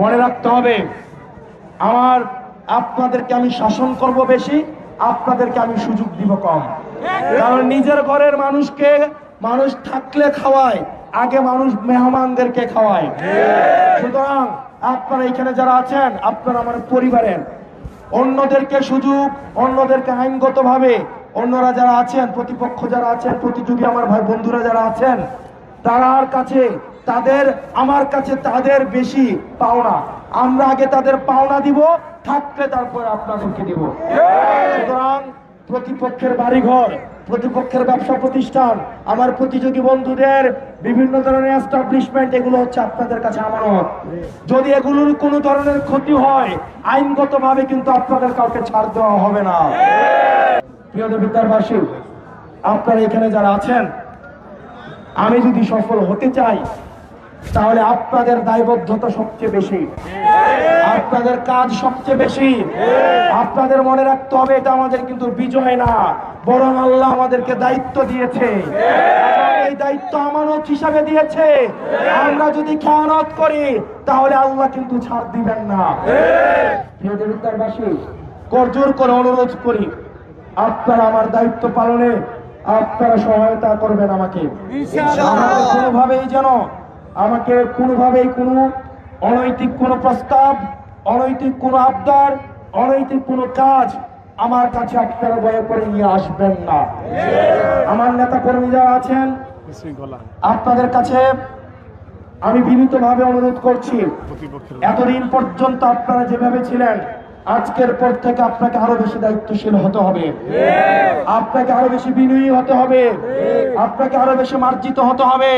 মনে রাখতে হবে, আমার, আপনাদেরকে আমি শাসন করব বেশি, আপনাদেরকে আমি সুযোগ দিব কম। কারণ নিজের ঘরের মানুষকে, মানুষ থাকলে খাওয়ায়, আগে মানুষ মেহমানদেরকে খাওয়ায়। সুতরাং আপনারা এখানে যারা আছেন, আপনারা আমার পরিবারের, অন্যদেরকে সুযোগ, অন্যদেরকে আইনগতভাবে, অন্যরা যারা আছেন, প্রতিপক্ষ যারা আছেন, প্রতিযোগী আমার ভাই বন্ধুরা যারা আছেন, তারার কাছে তাদের, আমার কাছে তাদের বেশি পাওনা। আমরা আগে তাদের পাওনা দিব, থাকলে তারপরে আপনাদেরকে দিব। সুতরাং প্রতিপক্ষের বাড়িঘর, প্রতিপক্ষের ব্যবসা প্রতিষ্ঠান, আমার প্রতিযোগী বন্ধুদের বিভিন্ন ধরনের এস্টাবলিশমেন্ট এগুলো হচ্ছে আপনাদের কাছে আমানত। যদি এগুলোর কোনো ধরনের ক্ষতি হয়, আইনগতভাবে কিন্তু আপনাদের কাউকে ছাড় দেওয়া হবে না। প্রিয় দেবিদ্যারবাসী আপনারা এখানে যারা আছেন, আমি যদি সফল হতে চাই তাহলে আপনাদের দায়বদ্ধতা সবচেয়ে বেশি। আপনাদের কাজ সবচেয়ে বেশি। আপনাদের মনে রাখতে হবে এটা আমাদের কিন্তু বিজয় না বরং আল্লাহ আমাদেরকে দায়িত্ব দিয়েছে। এই দায়িত্ব আমানত হিসাবে দিয়েছে। আমরা যদি খেয়ানত করি তাহলে আল্লাহ কিন্তু ছাড় দিবেন না। করজোর করে অনুরোধ করি আপনারা আমার দায়িত্ব পালনে আপনারা সহায়তা করবেন আমাকে। কোনোভাবেই যেন আমাকে কোনোভাবেই কোনো অনৈতিক কোনো প্রস্তাব অনৈতিক কোনো আবদার অনৈতিক কোনো কাজ আমার কাছে আপনারা দয়া করে নিয়ে আসবেন না। আমার নেতা কর্মী যারা আছেন আপনাদের কাছে আমি বিনীতভাবে অনুরোধ করছি এতদিন পর্যন্ত আপনারা যেভাবে ছিলেন আজকের পর থেকে আপনাকে আরও বেশি দায়িত্বশীল হতে হবে। আপনাকে আরও বেশি বিনয়ী হতে হবে। আপনাকে আরও বেশি মার্জিত হতে হবে।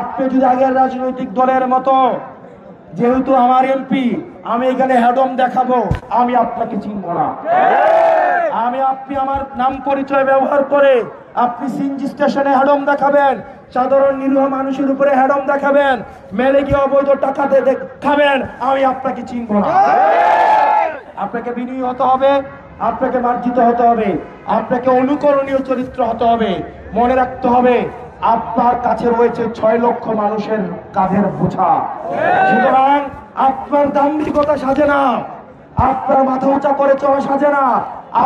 আপনি যদি আগের রাজনৈতিক দলের মতো, যেহেতু আমার এমপি, আমি এখানে হ্যাডম দেখাবো, আমি আপনাকে চিনব না। আমি আপনি আমার নাম পরিচয় ব্যবহার করে আপনি সিনজি স্টেশনে হ্যাডম দেখাবেন, সাধারণ নিরীহ মানুষের উপরে হ্যাডম দেখাবেন, মেলে গিয়ে অবৈধ টাকাতে খাবেন, আমি আপনাকে চিনব না। আপনাকে বিনয়ী হতে হবে, আপনাকে মার্জিত হতে হবে, আপনাকে অনুকরণীয় চরিত্র হতে হবে, মনে রাখতে হবে, আপনার কাছে রয়েছে ছয় লক্ষ মানুষের কাঁধের বোঝা। সুতরাং আপনার দাম্ভিকতা সাজে না, আপনার মাথা উঁচা করে চলা সাজে না,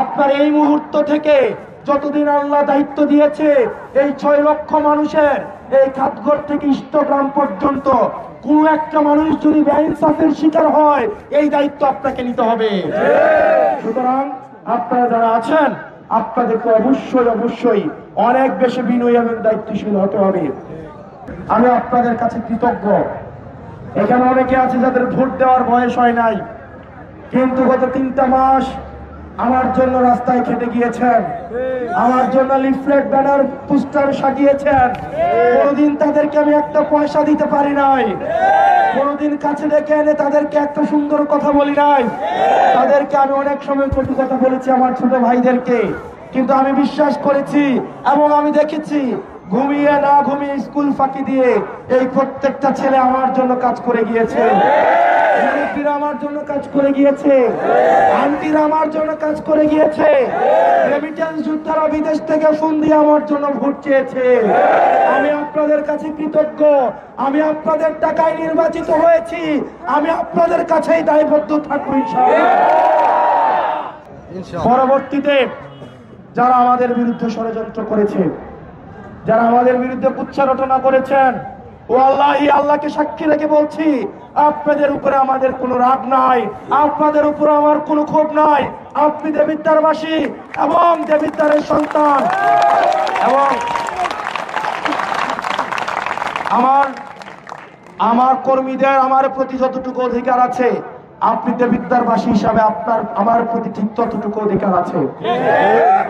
আপনার এই মুহূর্ত থেকে যতদিন আল্লাহ দায়িত্ব দিয়েছে, এই ছয় লক্ষ মানুষের এই খাতঘর থেকে ইষ্টগ্রাম পর্যন্ত কোন একটা মানুষ যদি বেইনসাফের শিকার হয়, এই দায়িত্ব আপনাকে নিতে হবে। সুতরাং আপনারা যারা আছেন, আপনাদেরকে অবশ্যই অবশ্যই অনেক বেশি বিনয়ী এবং দায়িত্বশীল হতে হবে। আমি আপনাদের কাছে কৃতজ্ঞ। এখানে অনেকে আছে যাদের ভোট দেওয়ার বয়স হয় নাই, কিন্তু গত তিনটা মাস আমার জন্য রাস্তায় খেটে গিয়েছেন। আমার জন্য লিফলেট ব্যানার পোস্টার সাজিয়েছেন। কোনোদিন তাদেরকে আমি একটা পয়সা দিতে পারি নাই। কোনোদিন কাছে ডেকে এনে তাদেরকে একটা সুন্দর কথা বলি নাই। তাদেরকে আমি অনেক সময় কটু কথা বলেছি আমার ছোট ভাইদেরকে। কিন্তু আমি বিশ্বাস করেছি এবং আমি দেখেছি, ঘুমিয়ে না ঘুমিয়ে স্কুল ফাঁকি দিয়ে এই প্রত্যেকটা ছেলে আমার জন্য কাজ করে গিয়েছে। মুরব্বীরা আমার জন্য কাজ করে গিয়েছে। আন্টিরা আমার জন্য কাজ করে গিয়েছে। রেমিটেন্স যোদ্ধারা বিদেশ থেকে ফোন দিয়ে আমার জন্য ভোট চেয়েছে। আমি আপনাদের কাছে কৃতজ্ঞ। আমি আপনাদের টাকায় নির্বাচিত হয়েছি। আমি আপনাদের কাছেই দায়বদ্ধ থাকব পরবর্তীতে যারা আমাদের বিরুদ্ধে ষড়যন্ত্র করেছে যারা আমাদের বিরুদ্ধে কুচ্ছা রটনা করেছেন ও আল্লাহ আল্লাহকে সাক্ষী রেখে বলছি, আপনাদের উপরে আমাদের কোনো রাগ নাই, আপনাদের উপরে আমার কোনো ক্ষোভ নাই। আপনি দেবিদ্যারবাসী এবং দেবিদ্বারের সন্তান। এবং আমার আমার কর্মীদের, আমার প্রতি যতটুকু অধিকার আছে আপনি দেবিদ্যারবাসী হিসাবে আপনার, আমার প্রতি ঠিক ততটুকু অধিকার আছে।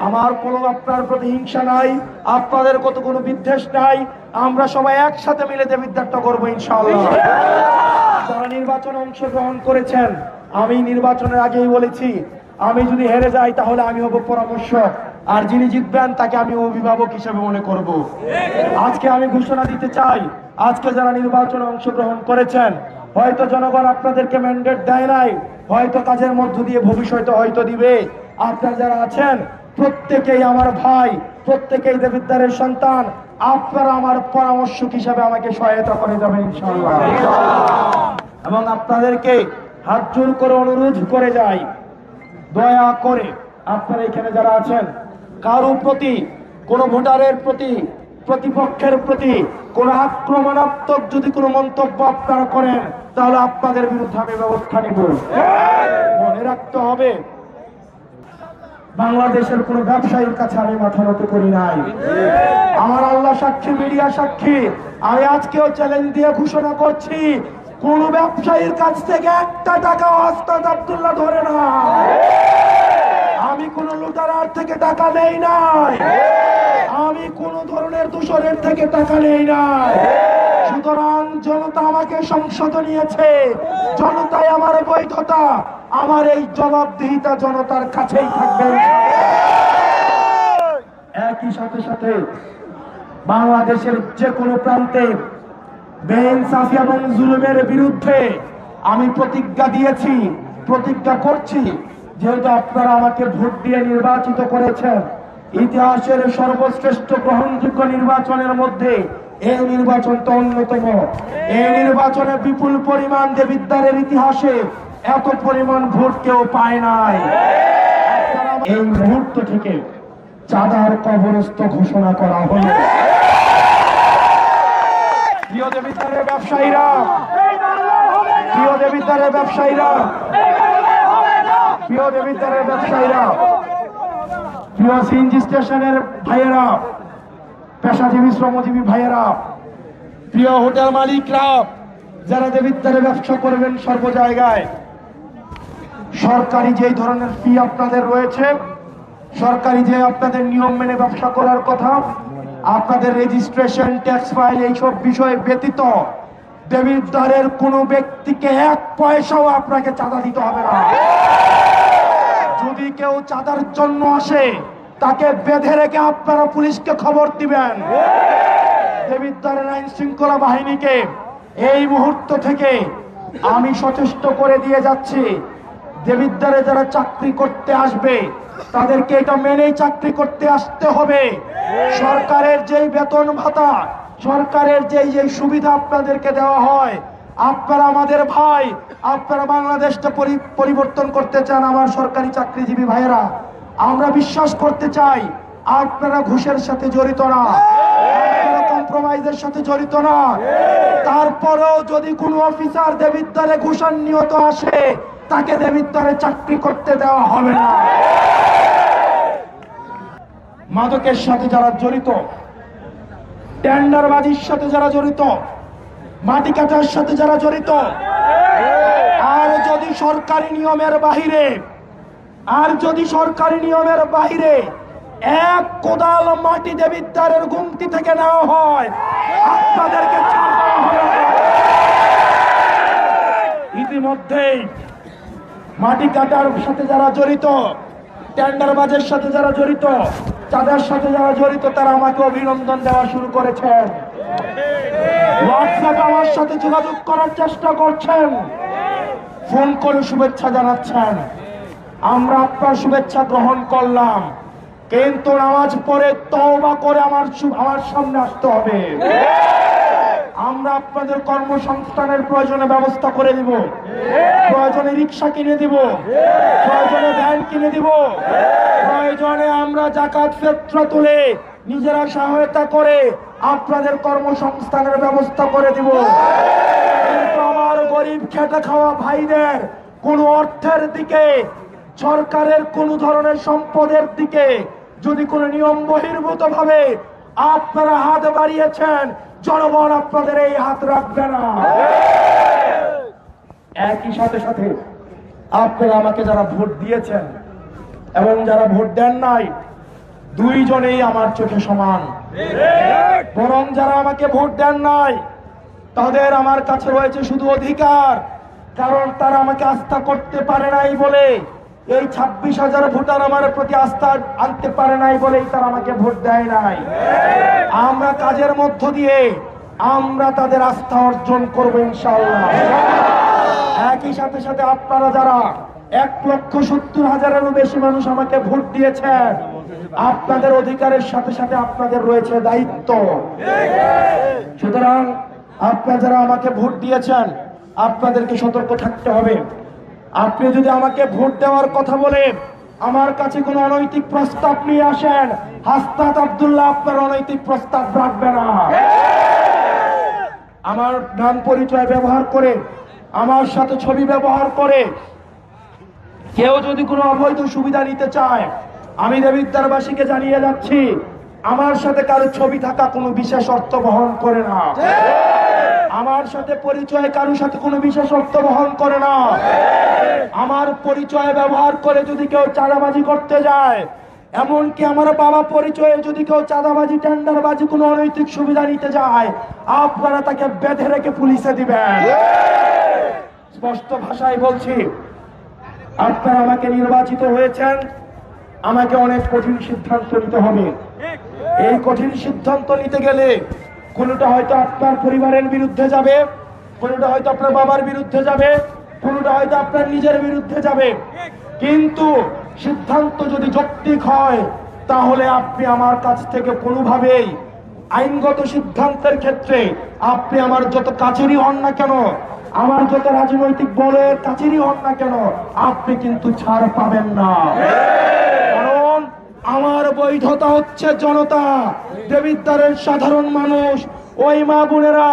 আমার কোনো আপনার প্রতি হিংসা নাই, আপনাদের কত কোনো বিদ্বেষ নাই, আমরা সবাই একসাথে মিলে দেবিদ্যারটা করব ইনশাআল্লাহ। যারা নির্বাচনে অংশগ্রহণ করেছেন, আমি নির্বাচনের আগেই বলেছি, আমি যদি হেরে যাই তাহলে আমি হব পরামর্শ আর যিনি জিতবেন তাকে আমি অভিভাবক হিসেবে মনে করব। আজকে আমি ঘোষণা দিতে চাই, আজকে যারা নির্বাচনে অংশগ্রহণ করেছেন হয়তো জনগণ আপনাদেরকে ম্যান্ডেট দেয় নাই, হয়তো কাজের মধ্য দিয়ে ভবিষ্যতে হয়তো দিবে। আপনারা যারা আছেন, প্রত্যেকেই আমার ভাই, প্রত্যেকেই দেবিদ্যারের সন্তান, আপনারা আমার পরামর্শক হিসাবে আমাকে সহায়তা করে যাবেন এবং আপনাদেরকে হাত জোর করে অনুরোধ করে যাই। দয়া করে আপনারা এখানে যারা আছেন, কারও প্রতি, কোন ভোটারের প্রতি, প্রতিপক্ষের প্রতি কোন আক্রমণাত্মক যদি কোনো মন্তব্য আপনারা করেন, তাহলে আপনাদের বিরুদ্ধে আমি ব্যবস্থা নিব। মনে রাখতে হবে, বাংলাদেশের কোন ব্যবসায়ীর কাছে আমি মাথা নত করি নাই। আমার আল্লাহ সাক্ষী, মিডিয়া সাক্ষী, আমি আজকেও চ্যালেঞ্জ দিয়ে ঘোষণা করছি, কোন ব্যবসায়ীর কাছ থেকে একটা টাকা ওস্তাদ আব্দুল্লাহ ধরে না আমি কোন লুটারার থেকে টাকা নেই নাই। আমি কোন ধরনের দূষণের থেকে টাকা নেই নাই। সুতরাং জনতা আমাকে সংসদ নিয়েছে। জনতাই আমার বৈধতা। আমার এই জবাবদিহিতা জনতার কাছেই থাকবে। একই সাথে সাথে বাংলাদেশের যে কোনো প্রান্তে বেইনসাফি এবং জুলুমের বিরুদ্ধে আমি প্রতিজ্ঞা দিয়েছি, প্রতিজ্ঞা করছি। যেহেতু আপনারা আমাকে ভোট দিয়ে নির্বাচিত করেছেন ইতিহাসের সর্বশ্রেষ্ঠ গ্রহণযোগ্য নির্বাচনের মধ্যে এই নির্বাচন তো অন্যতম। এই নির্বাচনে বিপুল পরিমাণ দেবিদ্বারের ইতিহাসে এত পরিমাণ ভোট কেউ পায় নাই। এই মুহূর্ত থেকে চাঁদার কবরস্থ ঘোষণা করা হলো। প্রিয় দেবিদ্বারের ব্যবসায়ীরা, প্রিয় দেবিদ্বারের ব্যবসায়ীরা, প্রিয় দেবিদ্বারের ব্যবসায়ীরা প্রিয় সিএনজি স্টেশনের ভাইয়েরা, পেশাজীবী, শ্রমজীবী ভাইয়েরা, প্রিয় হোটেল মালিকরা, যারা দেবিদ্বারে ব্যবসা করবেন সর্ব জায়গায়, সরকারি যেই ধরনের ফি আপনাদের রয়েছে, সরকারি যে আপনাদের নিয়ম মেনে ব্যবসা করার কথা, আপনাদের রেজিস্ট্রেশন ট্যাক্স ফাইল এইসব বিষয়ে ব্যতীত দেবিদ্বারের কোনো ব্যক্তিকে এক পয়সাও আপনাকে চাঁদা দিতে হবে না। যদি কেউ চাঁদার জন্য আসে, তাকে বেঁধে রেখে আপনারা পুলিশকে খবর দিবেন। দেবিদ্বারের আইন শৃঙ্খলা বাহিনীকে এই মুহূর্ত থেকে আমি সচেষ্ট করে দিয়ে যাচ্ছি। দেবিদ্বারে যারা চাকরি করতে আসবে, তাদেরকে এটা মেনেই চাকরি করতে আসতে হবে। সরকারের যেই বেতন ভাতা, সরকারের যেই যেই সুবিধা আপনাদেরকে দেওয়া হয় আপনারা আমাদের ভাই, আপনারা বাংলাদেশটা পরিবর্তন করতে চান আমার সরকারি চাকরিজীবী ভাইয়েরা। আমরা বিশ্বাস করতে চাই, আপনারা ঘুষের সাথে জড়িত না। কম্প্রোমাইজের সাথে জড়িত না। তারপরেও যদি কোনো অফিসার দেবিদ্বারে ঘুষান নিহত আসে, তাকে দেবিদ্বারে চাকরি করতে দেওয়া হবে না। মাদকের সাথে যারা জড়িত টেন্ডারবাজির সাথে যারা জড়িত মাটি কাটার সাথে যারা জড়িত, আর যদি সরকারি নিয়মের বাহিরে, আর যদি সরকারি নিয়মের বাহিরে এক কোদাল মাটি দেবিদ্বারের গুমতি থেকে নেওয়া হয়, আপনাদেরকে। ইতিমধ্যেই মাটি কাটার সাথে যারা জড়িত, টেন্ডারবাজের সাথে যারা জড়িত, চাঁদার সাথে যারা জড়িত, তারা আমাকে অভিনন্দন দেওয়া শুরু করেছেন হোয়াটসঅ্যাপ আমার সাথে যোগাযোগ করার চেষ্টা করছেন। ফোন করে শুভেচ্ছা জানাচ্ছেন। আমরা আপনার শুভেচ্ছা গ্রহণ করলাম। কিন্তু নামাজ পড়ে তওবা করে আমার আমার সামনে আসতে হবে। আমরা আপনাদের কর্মসংস্থানের প্রয়োজনে ব্যবস্থা করে দিব। প্রয়োজনে রিক্সা কিনে দিব। প্রয়োজনে ভ্যান কিনে দিব। প্রয়োজনে আমরা জাকাত ফেত্রা তুলে নিজেরা সহায়তা করে আপনাদের কর্মসংস্থানের ব্যবস্থা করে দিব। আমার গরিব খেটে খাওয়া ভাইদের কোন অর্থের দিকে, সরকারের কোন ধরনের সম্পদের দিকে যদি কোনো নিয়ম বহির্ভূত ভাবে আপনারা হাত বাড়িয়েছেন জনগণ আপনাদের এই হাত রাখবে না। একই সাথে সাথে আপনারা আমাকে যারা ভোট দিয়েছেন এবং যারা ভোট দেন নাই, দুইজনেই আমার চোখে সমান। বরং যারা আমাকে ভোট দেন নাই, তাদের আমার কাছে রয়েছে শুধু অধিকার, কারণ তারা আমাকে আস্থা করতে পারে নাই বলে এই ছাব্বিশ হাজার ভোটার আমার প্রতি আস্থা আনতে পারে নাই বলেই তারা আমাকে ভোট দেয় নাই। আমরা কাজের মধ্য দিয়ে আমরা তাদের আস্থা অর্জন করব ইনশাআল্লাহ। একই সাথে সাথে আপনারা যারা এক লক্ষ সত্তর হাজারেরও বেশি মানুষ আমাকে ভোট দিয়েছেন, আপনাদের অধিকারের সাথে সাথে আপনাদের রয়েছে দায়িত্ব। সুতরাং আপনারা যারা আমাকে ভোট দিয়েছেন, আপনাদেরকে সতর্ক থাকতে হবে। আপনি যদি আমাকে ভোট দেওয়ার কথা বলে আমার কাছে কোনো অনৈতিক প্রস্তাব নিয়ে আসেন হাস্তাত আব্দুল্লাহ আপনার অনৈতিক প্রস্তাব রাখবে না। আমার নাম পরিচয় ব্যবহার করে আমার সাথে ছবি ব্যবহার করে কেউ যদি কোনো অবৈধ সুবিধা নিতে চায় আমি দেবিদ্যারবাসীকে জানিয়ে যাচ্ছি আমার সাথে কারও ছবি থাকা কোনো বিশেষ অর্থ বহন করে না। আমার সাথে পরিচয় কারোর সাথে কোনো বিশেষ অর্থ বহন করে না। পরিচয় ব্যবহার করে যদি কেউ চাঁদাবাজি করতে যায়, এমনকি আমার বাবা পরিচয়ে যদি কেউ চাঁদাবাজি, টেন্ডারবাজি, কোনো অনৈতিক সুবিধা নিতে যায়, আপনারা তাকে বেঁধে রেখে পুলিশে দিবেন। স্পষ্ট ভাষায় বলছি, আপনারা আমাকে নির্বাচিত হয়েছেন, আমাকে অনেক কঠিন সিদ্ধান্ত নিতে হবে। এই কঠিন সিদ্ধান্ত নিতে গেলে কোনোটা হয়তো আপনার পরিবারের বিরুদ্ধে যাবে, কোনোটা হয়তো আপনার বাবার বিরুদ্ধে যাবে কোনোটা হয়তো আপনার নিজের বিরুদ্ধে যাবে। কিন্তু সিদ্ধান্ত যদি যৌক্তিক হয়, তাহলে আপনি আমার কাছ থেকে কোনোভাবেই আইনগত সিদ্ধান্তের ক্ষেত্রে আপনি আমার যত কাছেরই হন না কেন, আমার যত রাজনৈতিক বলের কাছেরই হন না কেন, আপনি কিন্তু ছাড় পাবেন না। কারণ আমার বৈধতা হচ্ছে জনতা, দেবিদ্বারের সাধারণ মানুষ, ওই মা বোনেরা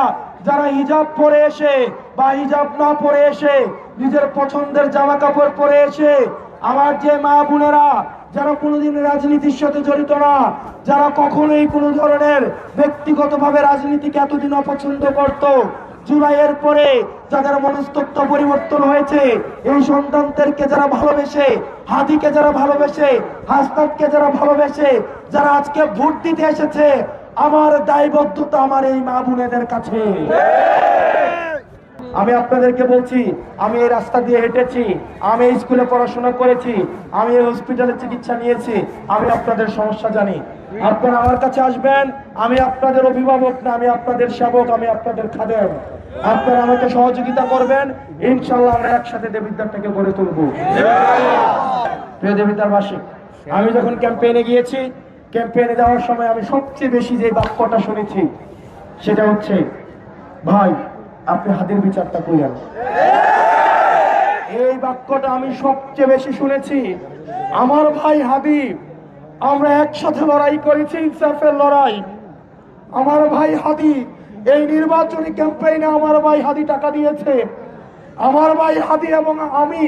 যারা হিজাব পরে এসে বা হিজাব না পরে এসে, নিজের পছন্দের জামা কাপড় পরে এসে, আমার যে মা বোনেরা, যারা কোনোদিন রাজনীতির সাথে জড়িত না, যারা কখনোই কোনো ধরনের ব্যক্তিগতভাবে রাজনীতিকে এতদিন অপছন্দ করত, জুলাইয়ের পরে যাদের মনস্তত্ব পরিবর্তন হয়েছে, এই সন্তানদেরকে যারা ভালোবেসে হাদিকে যারা ভালোবেসে, হাসনাতকে যারা ভালোবেসে, যারা আজকে ভোট দিতে এসেছে, আমার দায়বদ্ধতা আমার এই মা বোনেদের কাছে। আমি আপনাদেরকে বলছি, আমি এই রাস্তা দিয়ে হেঁটেছি, আমি এই স্কুলে পড়াশোনা করেছি, আমি এই হসপিটালে চিকিৎসা নিয়েছি, আমি আপনাদের সমস্যা জানি। আপনারা আমার কাছে আসবেন, আমি আপনাদের অভিভাবক না, আমি আপনাদের সেবক, আমি আপনাদের খাদেম। আপনারা আমাকে সহযোগিতা করবেন ইনশাল্লাহ আমরা একসাথে দেবিদ্যারটাকে গড়ে তুলবো। প্রিয় দেবিদ্যারবাসী আমি যখন ক্যাম্পেইনে গিয়েছি, ক্যাম্পেইনে যাওয়ার সময় আমি সবচেয়ে বেশি যে বাক্যটা শুনেছি, সেটা হচ্ছে, ভাই আপনি হাতের বিচারটা কইলেন এই বাক্যটা আমি সবচেয়ে বেশি শুনেছি। আমার ভাই হাবিব, আমরা একসাথে লড়াই করেছি ইনসাফের লড়াই। আমার ভাই হাদি এই নির্বাচনী ক্যাম্পেইনে আমার ভাই হাদি টাকা দিয়েছে। আমার ভাই হাদি এবং আমি,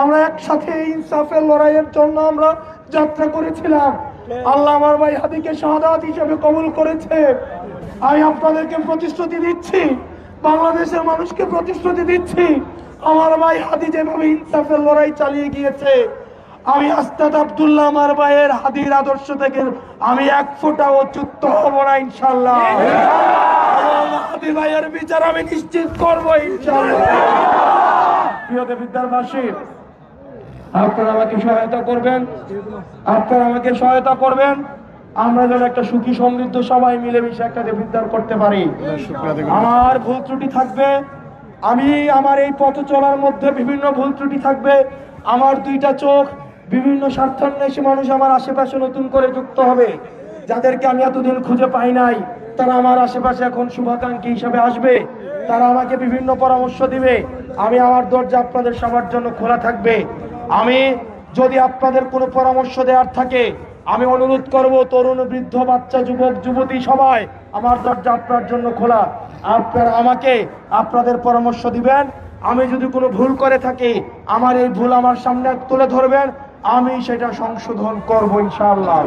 আমরা একসাথে ইনসাফের লড়াইয়ের জন্য আমরা যাত্রা করেছিলাম। আল্লাহ আমার ভাই হাদিকে শাহাদাত হিসেবে কবুল করেছে। আমি আপনাদেরকে প্রতিশ্রুতি দিচ্ছি। বাংলাদেশের মানুষকে প্রতিশ্রুতি দিচ্ছি। আমার ভাই হাদি যেভাবে ইনসাফের লড়াই চালিয়ে গিয়েছে। আমি আস্তাদ আবদুল্লাহ আমার ভাইয়ের হাদির আদর্শ থেকে আমি এক ফোঁটাও চ্যুত হব না ইনশাল্লাহ হাদি ভাইয়ের বিচার আমি নিশ্চিত করব ইনশাল্লাহ প্রিয় বিদ্যারবাসী আপনারা আমাকে সহায়তা করবেন। আপনারা আমাকে সহায়তা করবেন। আমরা যেন একটা সুখী, সমৃদ্ধ সবাই মিলেমিশে একটা দেবিদ্বার করতে পারি। আমার ভুল ত্রুটি থাকবে, আমি আমার এই পথ চলার মধ্যে বিভিন্ন ভুল ত্রুটি থাকবে, আমার দুইটা চোখ বিভিন্ন স্বার্থান্বেষী মানুষ আমার আশেপাশে নতুন করে যুক্ত হবে। যাদেরকে আমি এতদিন খুঁজে পাই নাই, তারা আমার আশেপাশে এখন শুভাকাঙ্ক্ষী হিসাবে আসবে। তারা আমাকে বিভিন্ন পরামর্শ দিবে। আমি আমার দরজা আপনাদের সবার জন্য খোলা থাকবে। আমি যদি আপনাদের কোনো পরামর্শ দেওয়ার থাকে আমি অনুরোধ করব তরুণ, বৃদ্ধ, বাচ্চা, যুবক, যুবতী সবাই আমার দরজা আপনার জন্য খোলা। আপনারা আমাকে আপনাদের পরামর্শ দিবেন। আমি যদি কোনো ভুল করে থাকি, আমার এই ভুল আমার সামনে তুলে ধরবেন। আমি সেটা সংশোধন করব ইনশাআল্লাহ।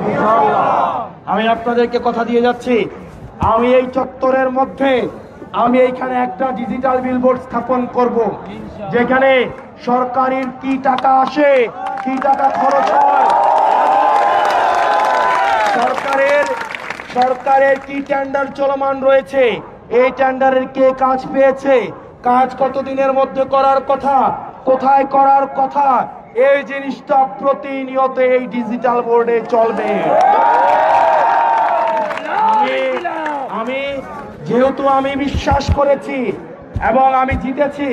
আমি আপনাদেরকে কথা দিয়ে যাচ্ছি। আমি এই চত্বরের মধ্যে, আমি এইখানে একটা ডিজিটাল বিলবোর্ড স্থাপন করব, যেখানে সরকারের কি টাকা আসে, কি টাকা খরচ হয় সরকারের সরকারের কি টেন্ডার চলমান রয়েছে? এই টেন্ডারের কে কাজ পেয়েছে? কাজ কতদিনের মধ্যে করার কথা? কোথায় করার কথা? এই জিনিসটা প্রতিনিয়ত এই ডিজিটাল বোর্ডে চলবে। আমি যেহেতু আমি বিশ্বাস করেছি এবং আমি জিতেছি,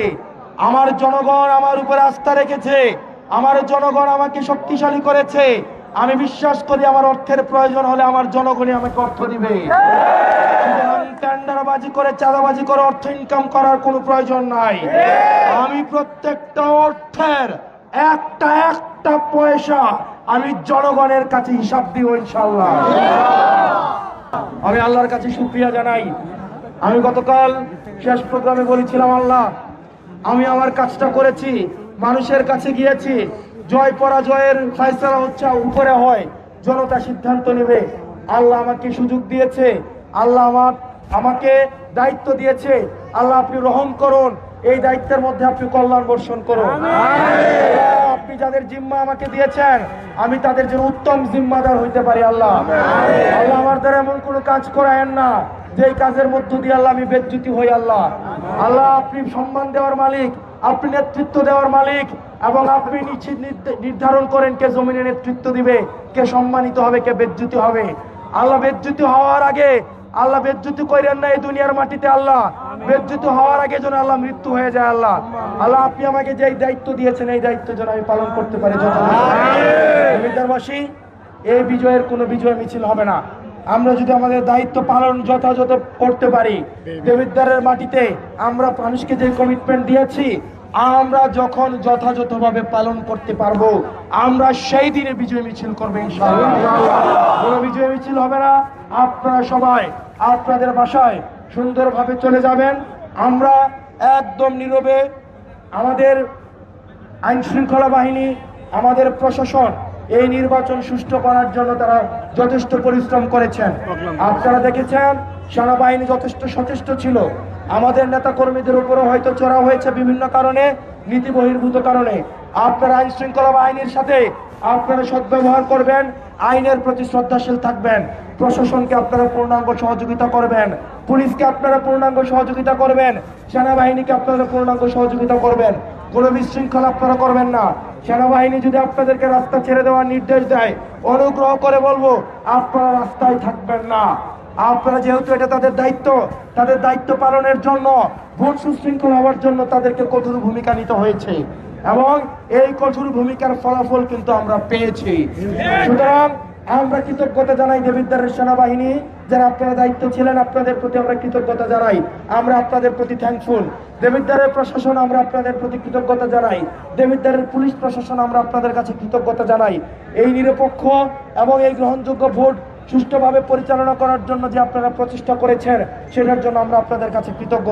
আমার জনগণ আমার উপর আস্থা রেখেছে, আমার জনগণ আমাকে শক্তিশালী করেছে আমি বিশ্বাস করি আমার অর্থের প্রয়োজন হলে আমার জনগণই আমাকে অর্থ দিবে। টেন্ডারবাজি করে, চাঁদাবাজি করে অর্থ ইনকাম করার কোনো প্রয়োজন নাই। আমি প্রত্যেকটা অর্থের একটা একটা পয়সা আমি জনগণের কাছে হিসাব দিব ইনশাল্লাহ আমি আল্লাহর কাছে শুক্রিয়া জানাই। আমি গতকাল শেষ প্রোগ্রামে বলেছিলাম, আল্লাহ, আমি আমার কাজটা করেছি, মানুষের কাছে গিয়েছি জয় পরাজয়ের ফয়সলা হচ্ছে উপরে হয়। জনতা সিদ্ধান্ত নেবে। আল্লাহ আমাকে সুযোগ দিয়েছে। আল্লাহ আমার আমাকে দায়িত্ব দিয়েছে। আল্লাহ আপনি রহম করুন। এই দায়িত্বের মধ্যে আপনি কল্যাণ বর্ষণ করুন। আপনি যাদের জিম্মা আমাকে দিয়েছেন আমি তাদের জন্য উত্তম জিম্মাদার হইতে পারি আল্লাহ। আল্লাহ আমার দ্বারা এমন কোনো কাজ করায়েন না যে কাজের মধ্য দিয়ে আল্লাহ আমি বেজ্জুতি হই আল্লাহ। আল্লাহ আপনি সম্মান দেওয়ার মালিক আপনি নেতৃত্ব দেওয়ার মালিক এবং আপনি নিশ্চিত নির্ধারণ করেন কে জমিনে নেতৃত্ব দিবে কে সম্মানিত হবে কে বেজ্জুতি হবে। আল্লাহ বেজ্জুতি হওয়ার আগে আল্লাহ বেজ্জুতি করেন না এই দুনিয়ার মাটিতে আল্লাহ। বেজ্জুতি হওয়ার আগে যেন আল্লাহ মৃত্যু হয়ে যায় আল্লাহ। আল্লাহ আপনি আমাকে যে দায়িত্ব দিয়েছেন এই দায়িত্ব যেন আমি পালন করতে পারি জমিদারবাসী এই বিজয়ের কোনো বিজয় মিছিল হবে না। আমরা যদি আমাদের দায়িত্ব পালন যথাযথ করতে পারি দেবিদ্বারের মাটিতে আমরা মানুষকে যে কমিটমেন্ট দিয়েছি আমরা যখন যথাযথভাবে পালন করতে পারব, আমরা সেই দিনে বিজয় মিছিল করব কোনো বিজয় মিছিল হবে না। আপনারা সবাই আপনাদের বাসায় সুন্দরভাবে চলে যাবেন। আমরা একদম নীরবে আমাদের আইন শৃঙ্খলা বাহিনী, আমাদের প্রশাসন এই নির্বাচন সুষ্ঠু করার জন্য তারা যথেষ্ট পরিশ্রম করেছেন। আপনারা দেখেছেন, সেনাবাহিনী যথেষ্ট সচেষ্ট ছিল। আমাদের নেতা কর্মীদের উপরও হয়তো চড়া হয়েছে বিভিন্ন কারণে, নীতি বহির্ভূত কারণে। আপনারা আইন শৃঙ্খলা বাহিনীর সাথে আপনারা সদ্ব্যবহার করবেন, আইনের প্রতি শ্রদ্ধাশীল থাকবেন। প্রশাসনকে আপনারা পূর্ণাঙ্গ সহযোগিতা করবেন। পুলিশকে আপনারা পূর্ণাঙ্গ সহযোগিতা করবেন। সেনাবাহিনীকে আপনারা পূর্ণাঙ্গ সহযোগিতা করবেন। কোনো বিশৃঙ্খলা আপনারা করবেন না। সেনাবাহিনী যদি আপনাদেরকে রাস্তা ছেড়ে দেওয়ার নির্দেশ দেয়, অনুগ্রহ করে বলব, আপনারা রাস্তায় থাকবেন না। আপনারা যেহেতু এটা তাদের দায়িত্ব তাদের দায়িত্ব পালনের জন্য, ভোট সুশৃঙ্খল হওয়ার জন্য তাদেরকে কঠোর ভূমিকা নিতে হয়েছে। এবং এই কঠোর ভূমিকার ফলাফল কিন্তু আমরা পেয়েছি। সুতরাং আমরা কৃতজ্ঞতা জানাই দেবিদ্বারের সেনাবাহিনী যারা আপনারা দায়িত্ব ছিলেন, আপনাদের প্রতি আমরা কৃতজ্ঞতা জানাই। আমরা আপনাদের প্রতি থ্যাংকফুল দেবিদ্বারের প্রশাসন, আমরা আপনাদের প্রতি কৃতজ্ঞতা জানাই। দেবিদ্বারের পুলিশ প্রশাসন, আমরা আপনাদের কাছে কৃতজ্ঞতা জানাই। এই নিরপেক্ষ এবং এই গ্রহণযোগ্য ভোট সুষ্ঠুভাবে পরিচালনা করার জন্য যে আপনারা প্রচেষ্টা করেছেন, সেটার জন্য আমরা আপনাদের কাছে কৃতজ্ঞ।